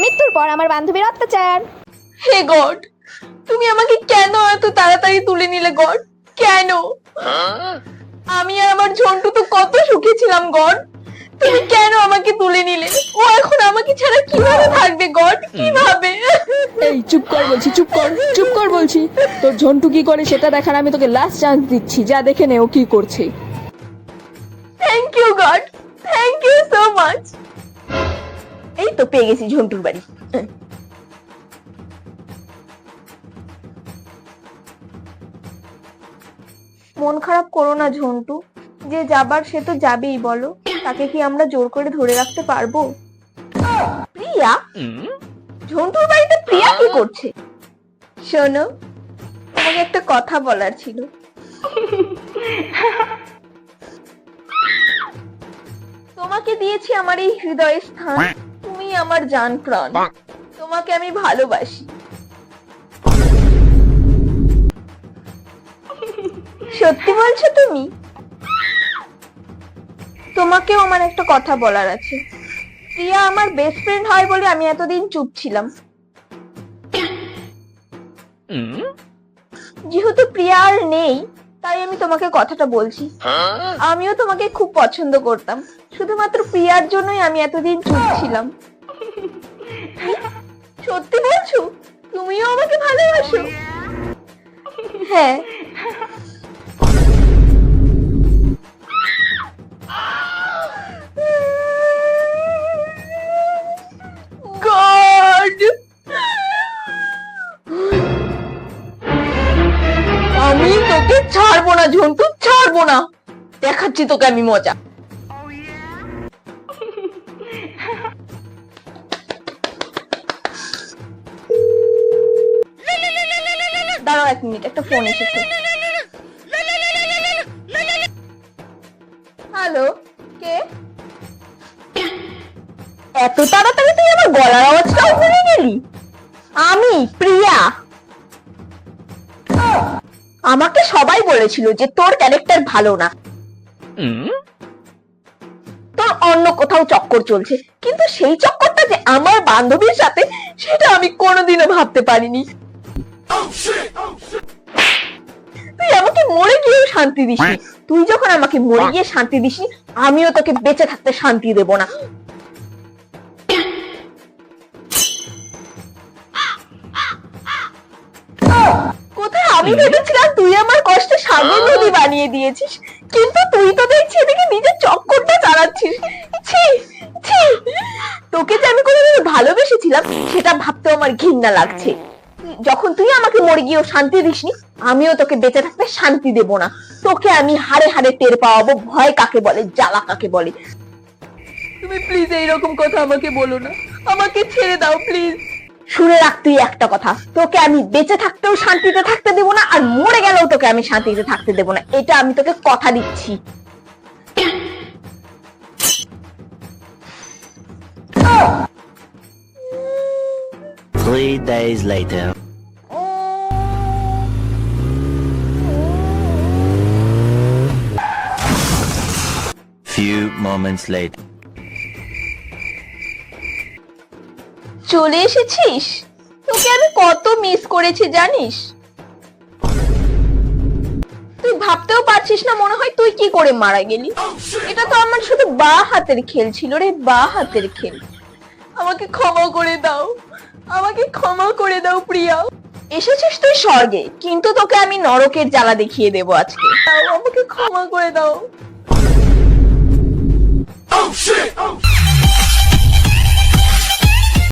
মৃত্যুর পর আমার বান্ধবীর অত্যাচার। হে গড তুমি আমাকে কেন এত তাড়াতাড়ি তুলে নিলে গড? কেন? আমি আর আমার ঝন্টু তো কত সুখে ছিলাম গড। তুমি কেন আমাকে তুলে নিলে? ও এখন আমাকে ছাড়া কীভাবে থাকবে গড? কীভাবে? এই চুপ কর বলছি চুপ কর চুপ কর বলছি। তোর ঝন্টু কি করে সেটা দেখার আমি তোকে লাস্ট চান্স দিচ্ছি। যা দেখে নে ও কি করছে। Thank you God thank you so much এই তো পেয়ে গেছি ঝন্টুর বাড়ি। মন খারাপ করো না ঝন্টু, যে যাবার সে তো যাবেই বলো, তাকে কি আমরা জোর করে ধরে রাখতে পারব? প্রিয়া? ঝন্টুর বাড়িতে প্রিয়া কি করছে? শোনো, তোমাকে একটা কথা বলার ছিল। তোমাকে দিয়েছি আমার এই হৃদয়ের স্থান। তুমি আমার জান প্রাণ। তোমাকে আমি ভালোবাসি। সত্যি বলছো তুমি? তোমাকেও আমার একটা কথা বলার আছে। প্রিয়া আমার বেস্ট ফ্রেন্ড হয় বলে আমি এতদিন চুপ ছিলাম। যেহেতু প্রিয়া আর নেই তাই আমি তোমাকে কথাটা বলছি। আমিও তোমাকে খুব পছন্দ করতাম। শুধুমাত্র প্রিয়ার জন্যই আমি এতদিন চুপ ছিলাম। সত্যি বলছো? তুমিও আমাকে ভালোবাসো। হ্যাঁ। আমি তোকে ছাড়বো না, ঝন্টু, ছাড়বো না। দেখাচ্ছি তোকে আমি মজা। দাঁড়াও এক মিনিট একটা ফোন এসেছে। হ্যালো কে? এত তাড়াতাড়ি তুই আমার গলার আওয়াজটাও ভুলে গেলি? আমি প্রিয়া। আমাকে সবাই বলেছিল যে তোর ক্যারেক্টার ভালো না। তোর অন্য কোথাও চক্কর চলছে কিন্তু সেই চক্করটা যে আমার বান্ধবীর সাথে সেটা আমি কোনোদিনও ভাবতে পারিনি। তুই আমাকে মরে গিয়েও শান্তি দিসনি। তুই যখন আমাকে মরে গিয়ে শান্তি দিসনি আমিও তোকে বেঁচে থাকতে শান্তি দেব না। কোথায়? আমি ভেবেছিলাম তুই আমার কষ্টে সাগর নদী বানিয়ে দিয়েছিস কিন্তু তুই তো দেখছি এদিকে নিজের চক্করটা চালাচ্ছিস। ছি ছি। তোকে যে আমি কোনোদিন ভালোবেসেছিলাম সেটা ভাবতেও আমার ঘৃণা লাগছে। যখন তুই আমাকে মরে গিয়েও শান্তি দিসনি আমিও তোকে বেঁচে থাকতে শান্তি দেব না। তোকে আমি হাড়ে হাড়ে টের পাওয়াবো ভয় কাকে বলে জ্বালা কাকে বলে। তুমি প্লিজ এইরকম কথা আমাকে বলো না। আমাকে ছেড়ে দাও প্লিজ শুনে রাখ তুই একটা কথা তোকে আমি বেঁচে থাকতেও শান্তিতে থাকতে দেব না আর মরে গেলেও তোকে আমি শান্তিতে থাকতে দেব না। এটা আমি তোকে কথা দিচ্ছি। Three days later. Few moments later. চলে এসেছিস? তোকে আমি কত মিস করেছি, জানিস? তুই ভাবতেও পারছিস না মনে হয় তুই কি করে মারা গেলি। এটা তো আমার শুধু বা হাতের খেল ছিল রে, বা হাতের খেল। আমাকে ক্ষমা করে দাও। আমাকে ক্ষমা করে দাও, প্রিয়া। এসেছিস তুই স্বর্গে, কিন্তু তোকে আমি নরকের জ্বালা দেখিয়ে দেবো আজকে। আমাকে ক্ষমা করে দাও। shit, oh